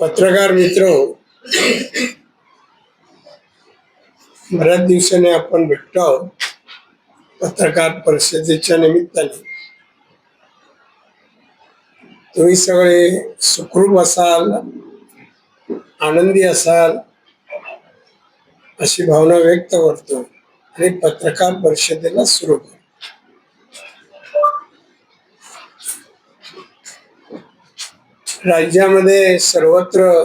पत्रकार मित्र बऱ्याच दिवसाने आपण भेटतो आहोत पत्रकार परिषदेच्या निमित्ताने. तुम्ही सगळे सुखरूप असाल आनंदी असाल अशी भावना व्यक्त करतो आणि पत्रकार परिषदेला सुरू करतो. राज्यामध्ये सर्वत्र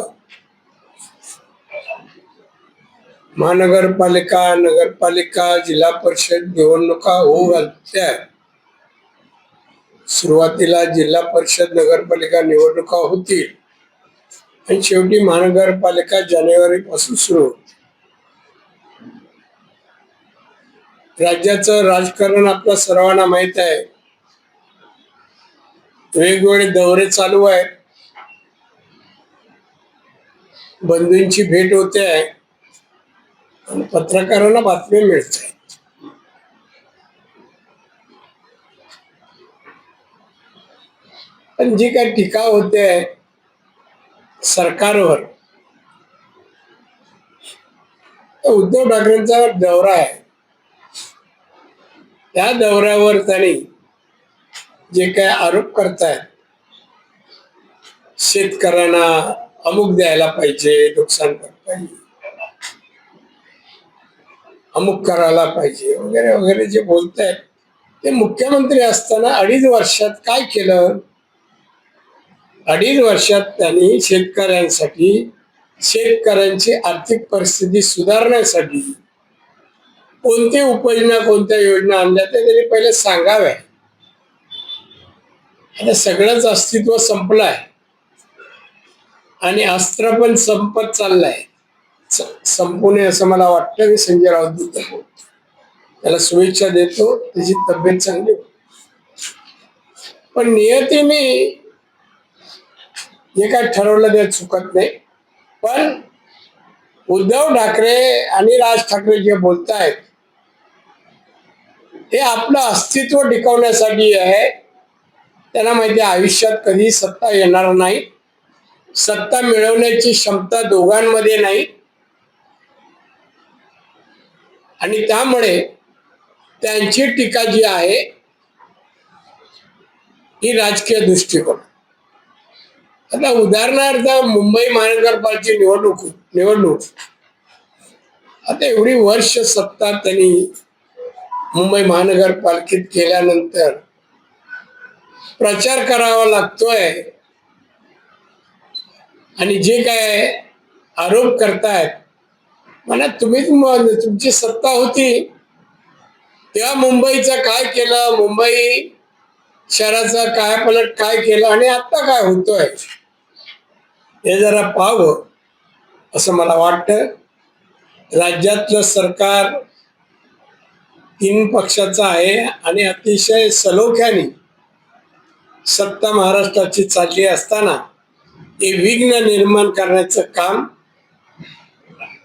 महानगरपालिका नगरपालिका जिल्हा परिषद निवडणुका होऊ घालत्या. सुरुवातीला जिल्हा परिषद नगरपालिका निवडणुका होतील. आणि शेवटी महानगरपालिका जानेवारी पासून सुरू होते. राज्याचं राजकारण आपल्या सर्वांना माहीत आहे. वेगवेगळे दौरे चालू आहेत. बंधूंची भेट होते आहे. आणि पत्रकारांना बातम्या मिळत आहेत. पण जी काही टीका होते आहे सरकारवर उद्धव ठाकरेंचा दौरा आहे. त्या दौऱ्यावर त्यांनी जे काय आरोप करतायत शेतकऱ्यांना अमुक द्यायला पाहिजे नुकसान भरपाई अमुक करायला पाहिजे वगैरे वगैरे जे बोलतायत. ते मुख्यमंत्री असताना अडीच वर्षात काय केलं? अडीच वर्षात त्यांनी शेतकऱ्यांसाठी शेतकऱ्यांची आर्थिक परिस्थिती सुधारण्यासाठी कोणते उपाययोजना कोणत्या योजना आणल्या त्या त्यांनी पहिले सांगाव्या. आता सगळंच अस्तित्व संपलं आहे आणि अस्त्र पण संपत चाललंय. स- संपू नये असं मला वाटतं मी संजय राऊत त्याला शुभेच्छा देतो त्याची तब्येत चांगली पण नियतीने जे काय ठरवलं ते चुकत नाही. पण उद्धव ठाकरे आणि राज ठाकरे जे बोलतायत हे आपलं अस्तित्व टिकवण्यासाठी आहे. त्यांना माहिती आयुष्यात कधी सत्ता येणार नाही. सत्ता मिळवण्याची क्षमता दोघांमध्ये नाही. आणि त्यामुळे त्यांची टीका जी आहे ही राजकीय दृष्टिकोन. आता उदाहरणार्थ मुंबई महानगरपालिकेची निवडणूक निवडणूक. आता एवढी वर्ष सत्ता त्यांनी मुंबई महानगरपालिकेत केल्यानंतर प्रचार करावा लागतोय. आणि जे काय आरोप करतायत म्हणा तुम्ही तुमची सत्ता होती. तेव्हा मुंबईचं काय केलं मुंबई शहराचा काय पलट काय केलं आणि आत्ता काय होतोय हे जरा पाहावं असं मला वाटतं. राज्यातलं सरकार तीन पक्षाचं आहे आणि अतिशय सलोख्याने सत्ता महाराष्ट्राची चालली असताना ते विघ्न निर्माण करण्याचं काम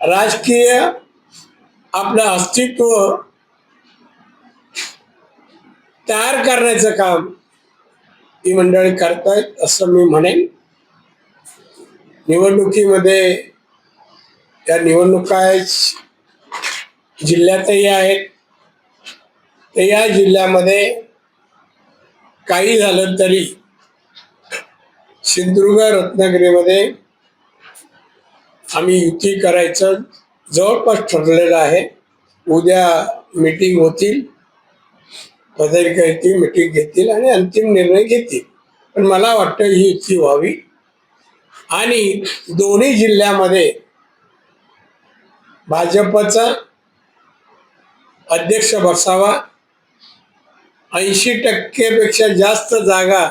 राजकीय आपलं अस्तित्व तयार करण्याचं काम ही मंडळी करतायत असं मी म्हणेन. निवडणुकीमध्ये या निवडणुका जिल्ह्यातही आहेत. तर या जिल्ह्यामध्ये काही झालं तरी सिंधुदुर्ग रत्नागिरीमध्ये आम्ही युती करायचं जवळपास ठरलेलं आहे. उद्या मीटिंग होतील. पदाधिकारी ती मीटिंग घेतील आणि अंतिम निर्णय घेतील. पण मला वाटतं ही युती व्हावी. आणि दोन्ही जिल्ह्यामध्ये भाजपचा अध्यक्ष बसावा. ऐंशी टक्केपेक्षा जास्त जागा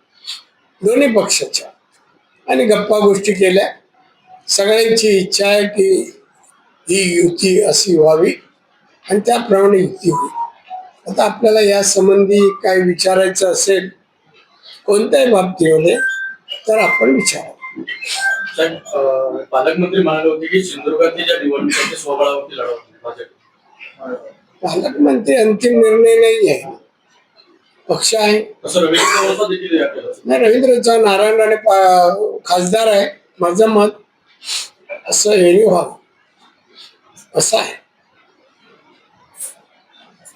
दोन्ही पक्षाच्या. आणि गप्पा गोष्टी केल्या. सगळ्यांची इच्छा आहे की ही युती अशी व्हावी आणि त्याप्रमाणे युती होईल. आता आपल्याला या संबंधी काही विचारायचं असेल कोणत्याही बाबतीमध्ये तर आपण अं, पालकमंत्री म्हणाले होते की सिंधुदुर्गातल्या निवडणुकीचे स्वबळावरती लढवतील भाजप. पालकमंत्री अंतिम निर्णय नाही आहे. पक्ष आहे. नाही रवींद्र चव्हाण नारायण राणे खासदार आहे. माझं मत असं हे व्हावं. असं आहे.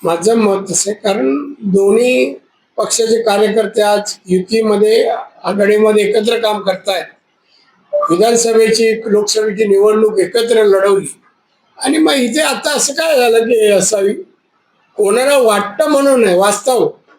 माझं मत असं आहे कारण दोन्ही पक्षाचे कार्यकर्ते आज युतीमध्ये आघाडीमध्ये एकत्र काम करतायत. विधानसभेची लोकसभेची निवडणूक एकत्र लढवली. आणि मग इथे आता असं काय झालं की असावी? कोणाला वाटतं म्हणून नाही वास्तव?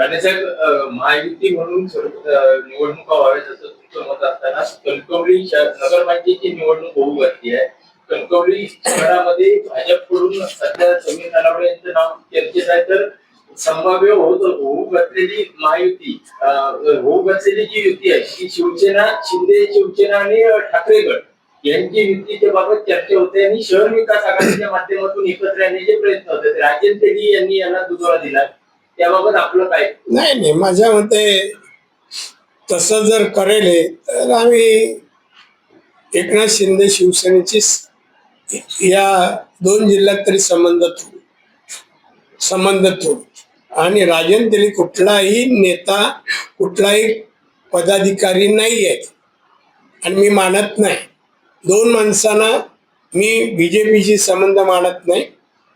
राणेसाहेब महायुती म्हणून निवडणुका व्हाव्यात असं तुमचं मत असताना कणकवली नगरपालिकेची निवडणूक होऊ घातली आहे कणकवली शहरामध्ये भाजपकडून सध्या समीर नलावडे यांचं नाव चर्चेत आहे तर संभाव्य होत होऊ घातलेली महायुती होऊ घातलेली जी युती आहे ती शिवसेना शिंदे शिवसेना आणि ठाकरेगड यांची युतीच्या बाबत चर्चा होते आणि शहर विकास आघाडीच्या माध्यमातून एकत्र येण्याचे प्रयत्न होते. राजेंद्र यांनी यांना दुजोरा दिला. त्याबाबत आपलं काय? नाही नाही माझ्या मते तसं जर करेल तर आम्ही एकनाथ शिंदे शिवसेनेची या दोन जिल्ह्यात तरी संबंध ठेवू संबंध ठेवू आणि राजन तरी कुठलाही नेता कुठलाही पदाधिकारी नाही आहेत आणि मी मानत नाही. दोन माणसांना मी बीजेपीशी संबंध मानत नाही.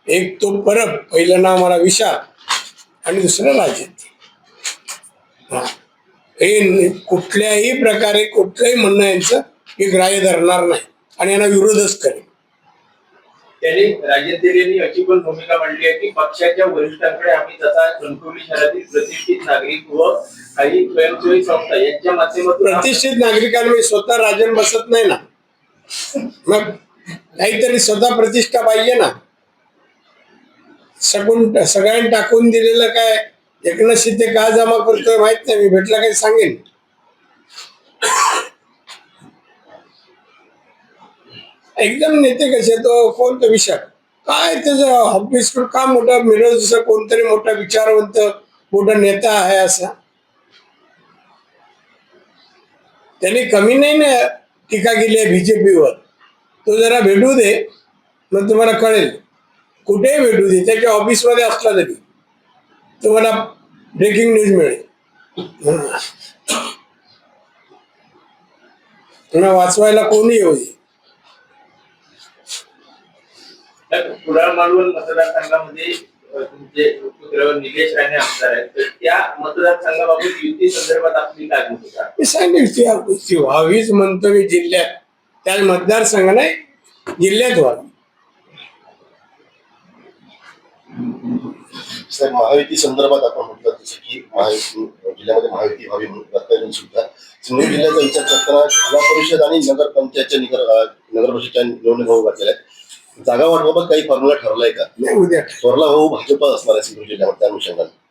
एक तो परब पहिलं नाव मला विशाल. आणि दुसरं राजन हा. कुठल्याही प्रकारे कुठलंही म्हणणं यांचं मी ग्राह्य धरणार नाही. आणि यांना विरोधच करेन. त्यांनी राजेंद्र यांनी अशी पण भूमिका मांडली आहे की पक्षाच्या वरिष्ठांकडे आम्ही तसा कणकवली शहरातील प्रतिष्ठित नागरिक व काही स्वयंसेवी संस्था यांच्या माध्यमातून आम्ही- प्रतिष्ठित नागरिकांना स्वतः राजन बसत नाही ना. मग काहीतरी स्वतः प्रतिष्ठा पाहिजे ना. सगून सगळ्यांनी टाकून दिलेलं काय? एकनाथ शिंदे का जमा करतोय माहीत नाही. मी भेटला काही सांगेन. एकदम नेते कसे तो? कोणतं विषय काय त्याचं ऑफिस का मोठा मिरज जसं कोणतरी मोठा विचारवंत मोठा नेता आहे असा? त्याने कमी नाही ना टीका केली आहे बीजेपीवर तो जरा भेटू दे मग तुम्हाला कळेल. कुठेही भेटू दे त्याच्या ऑफिसमध्ये असला तरी. तुम्हाला ब्रेकिंग न्यूज मिळेल. वाचवायला कोणी येऊ दे. कुडाळ मालवण मतदारसंघामध्ये तुमचे पुत्र निलेश राणे आमदार आहेत. तर त्या मतदारसंघाबाबत युती संदर्भात आपली काय भूमिका मी सांगितली व्हावीच म्हणतो मी जिल्ह्यात. त्या मतदारसंघ नाही जिल्ह्यात व्हावी. साहेब महायुती संदर्भात आपण म्हटलं जसं की महायुती जिल्ह्यामध्ये महायुती व्हावी म्हणून रत्नागिरी सुद्धा. सिंधू जिल्ह्याचा विचार करताना जिल्हा परिषद आणि नगर पंचायतच्या निगर नगर परिषदच्या निवडणूक होऊ घातलेल्या आहेत. जागा वाटपाबाबत काही फॉर्म्युला ठरलाय का? नाही उद्या थोरला भाऊ भाजप असणार आहे सिंधू जिल्ह्यामध्ये त्या अनुषंगाने.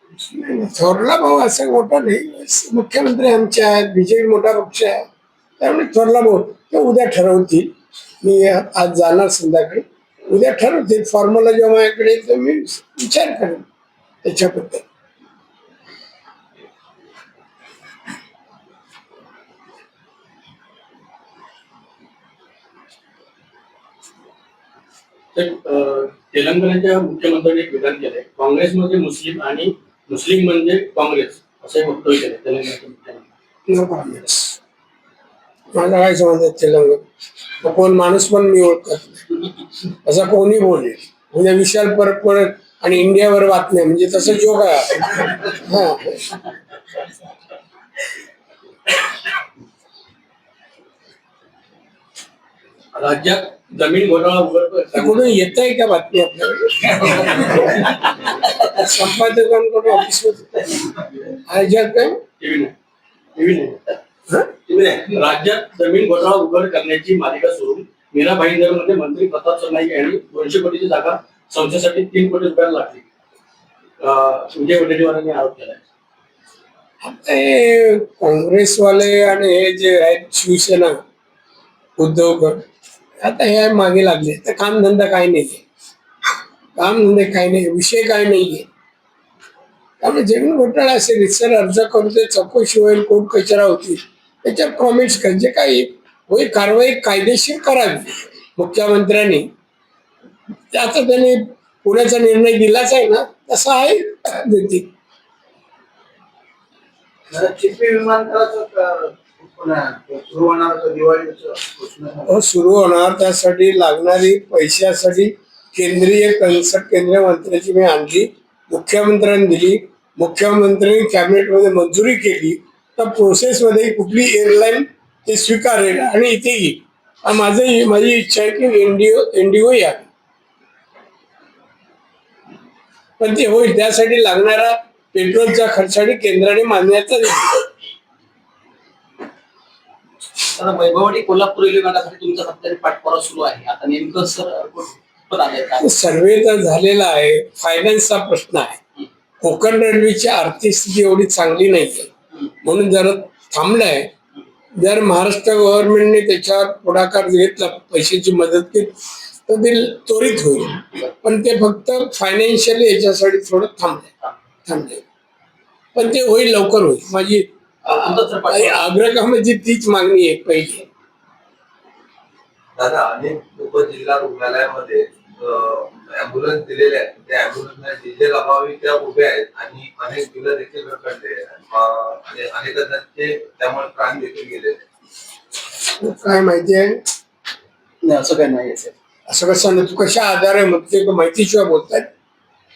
नाही. थोरला भाऊ असं मोठा नाही. मुख्यमंत्री आमचे आहेत बीजेपी मोठा पक्ष आहे. त्यामुळे थोरला भाऊ ते उद्या ठरवतील. मी आज जाणार संध्याकाळी. उद्या ठरवतील. फॉर्म्युला जेव्हा माझ्याकडे येईल तर मी विचार करेन. त्याच्याबद्दल. तेलंगणाच्या मुख्यमंत्र्यांनी विधान केलंय. काँग्रेसमध्ये मुस्लिम आणि मुस्लिम म्हणजे काँग्रेस असे वक्तव्य केले तेलंगणाच्या मुख्यमंत्री तेलंगण? कोण माणूस पण मी ओळखत असा कोणी बोलेल? म्हणजे विशाल परत परत आणि इंडियावर बातम्या म्हणजे तसं जोग आहे. हा. राज्यात जमीन घोटाळा कुठून येत आहे का बातमी आपल्याकडे? संपादकांकडून ऑफिस राज्यात जमीन घोटाळा उघड करण्याची मालिका सोडून मीरा भाईंदरमध्ये मंत्री प्रताप सरनाईक यांनी दोनशे कोटीची जागा संस्थेसाठी तीन कोटी रुपयाला लागली. विजय वडेट्टीवारांनी आरोप केलाय. ते काँग्रेसवाले आणि हे जे आहेत शिवसेना उद्धवकर आता हे मागे लागले. तर कामधंदा काय नाही कामधंदे काय नाही विषय काय नाहीये त्यामुळे जमीन घोटाळा असेल. सर अर्ज करतोय चौकशी होईल कोर्ट कचरा होतील. त्याच्यावर कॉमेंट्स कर. जे काही होईल कारवाई कायदेशीर करावी. मुख्यमंत्र्यांनी ते आता त्यांनी पुण्याचा निर्णय दिलाच आहे ना तसा आहे सुरू होणार झाली. हो सुरू होणार. त्यासाठी लागणारी पैशासाठी केंद्रीय कन्सल्ट केंद्रीय मंत्र्याची मी आणली मुख्यमंत्र्यांनी दिली. मुख्यमंत्र्यांनी कॅबिनेटमध्ये मंजुरी केली. तर प्रोसेसमध्ये कुठली एअरलाईन ते स्वीकारेल आणि इथे येईल माझं माझी इच्छा आहे की एनडीओ एनडीओ यावी पण ते होईल त्यासाठी लागणारा पेट्रोलच्या खर्चासाठी केंद्राने मान्यता दिली वैभववाडी कोल्हापूर रेल्वे मार्गासाठी तुमचा सत्याने पाठपुरावा सुरू आहे. आता नेमकं सर सर्वे तर झालेला आहे. फायनान्सचा प्रश्न आहे. कोकण रेल्वेची आर्थिक स्थिती एवढी चांगली नाही म्हणून जरा थांबलाय जर महाराष्ट्र गव्हर्नमेंटने त्याच्यावर पुढाकार घेतला पैशाची मदत केली तर ते त्वरित होईल. पण ते फक्त फायनान्शियली याच्यासाठी थोडं थांबले. थांबले. पण ते होईल लवकर होईल. माझी म्हणजे तीच मागणी आहे पहिली. दादा अनेक उपजिल्हा रुग्णालयामध्ये अँब्युलन्स दिलेले आहेत. त्या अँब्युलन्स डिझेल अभावी त्या उभ्या आहेत आणि अनेक बिलं देखील रखडले आणि अनेक जणांचे त्यामुळे प्राण देखील गेले काय माहिती आहे? नाही असं काही नाही सर असं कसं ना तू कशा आधारे म्हणते माहितीशिवाय बोलतायत.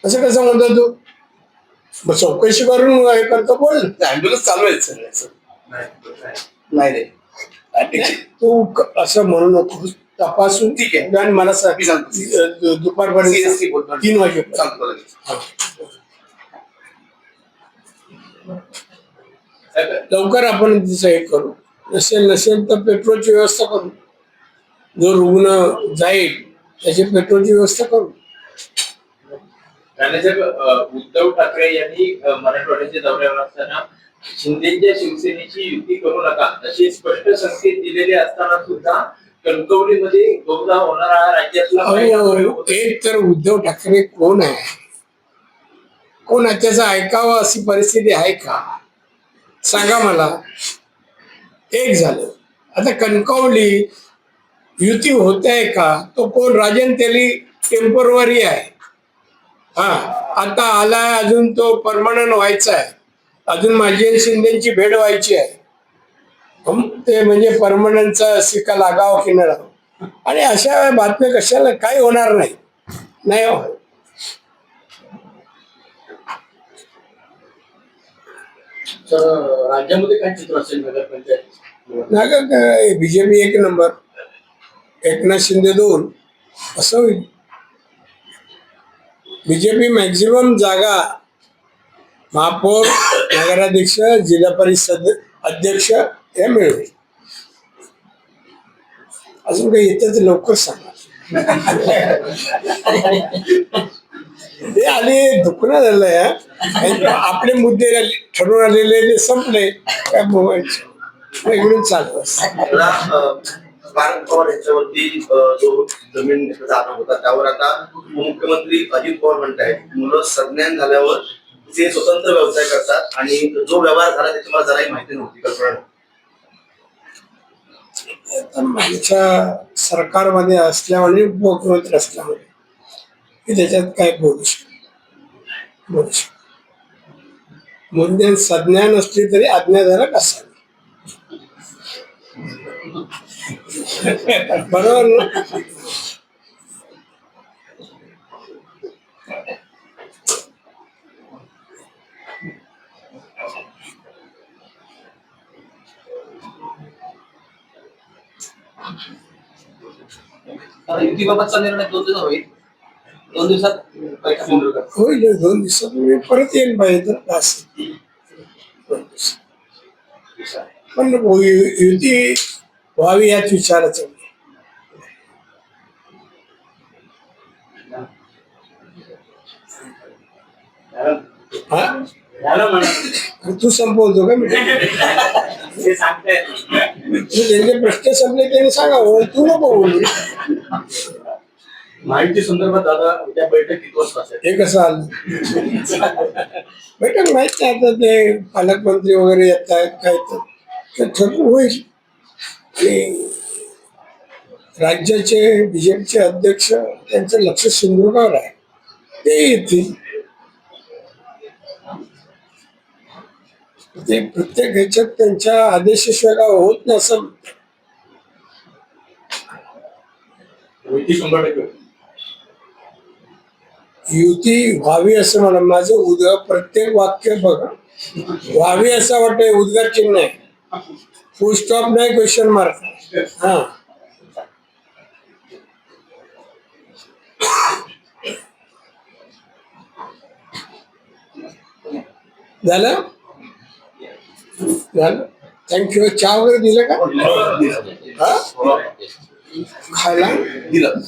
असं कसं म्हणतो तू? मग चौकशी करून हे करतो बोल. अँब्युलन्स चालू आहेत सर नाही रे. तू असं म्हणू नको. तपासून ठीक आहे. आणि मला सांगतो. दुपारपर्यंत. तीन वाजेपर्यंत सांगतो. लवकर आपण तिचं हे करू. नसेल नसेल तर पेट्रोलची व्यवस्था करू. जो रुग्ण जाईल त्याची पेट्रोलची व्यवस्था करू. साहेब अं, उद्धव ठाकरे यांनी मराठवाड्याच्या दौऱ्यावर असताना शिंदेच्या शिवसेनेची युती करू नका असे स्पष्ट संकेत दिलेले असताना सुद्धा कणकवलीमध्ये बहुधा होणारा हा राज्यातला. एक तर उद्धव ठाकरे कोण आहे? कोण आहे? त्याचं ऐकावं अशी परिस्थिती आहे का? सांगा मला. एक झालं. आता कणकवली युती होत आहे का? तो कोण राजन तेली टेम्परवरी आहे. हा आता आलाय अजून तो परमनंट व्हायचा आहे. अजून माझी शिंदेची भेट व्हायची आहे. ते म्हणजे परमनंटचा सिक्का लागावं की नाही लागावं आणि अशा बातम्या कशाला काही होणार नाही? नाही हो. राज्यामध्ये काय चित्र असेल नगरपंचायत? बीजेपी एक नंबर. एकनाथ शिंदे दोन असं होईल. बीजेपी मॅक्झिमम जागा महापौर नगराध्यक्ष जिल्हा परिषद अध्यक्ष हे मिळवेल अजून काही येतं तर लवकर सांगा. ते आले दुखणं झालंय आपले मुद्दे ठरवून आलेले ते संपले. काय बोलायचे? इकडून चालू असतं. आपला पवार यांच्यावरती जो जमीन जागा होता त्यावर आता उपमुख्यमंत्री अजित पवार म्हणतायत. मुलं संज्ञान झाल्यावर ते स्वतंत्र व्यवसाय करतात आणि जो व्यवहार झाला त्याची मला जराही माहिती नव्हती कल्पना आमच्या सरकारमध्ये असल्यामुळे उपमुख्यमंत्री असल्यामुळे मी त्याच्यात काय बोलू शकतो? बोलू शकतो. मुद्दे संज्ञा असली तरी आज्ञाधारक असावी. बरोबर ना आता युतीबाबतचा निर्णय दोन दिवसात होईल दोन दिवसात बैठक होईल. होईल दोन दिवसात मी परत येईल पाहिजे तर असं. दोन दिवसात. पण यु- युती व्हावी याच विचाराचं. हा? तू संपवतो का मी? ते त्यांचे प्रश्न संपले त्यांनी सांगावं तू नको बोलू. माहिती संदर्भात दादा उद्या बैठक किती वाजता हे कसं आलं? बैठक माहीत नाही आता ते पालकमंत्री वगैरे येत आहेत काय तर. ठरवून होईल. आणि राज्याचे बीजेपीचे अध्यक्ष त्यांचं लक्ष सिंधुदुर्गावर आहे. ते येतील. ते प्रत्येक ह्याच्यात त्यांच्या आदेशाशिवाय काय होत नाही असं युती व्हावी असं म्हणा. माझं उद्या प्रत्येक वाक्य बघा. व्हावी असं वाटतंय उद्गार चिन्ह आहे. फुल स्टॉप नाही क्वेश्चन मार्क हा. झालं? झालं. थँक्यू चहा वगैरे दिलं का? हा? खायला? दिलं.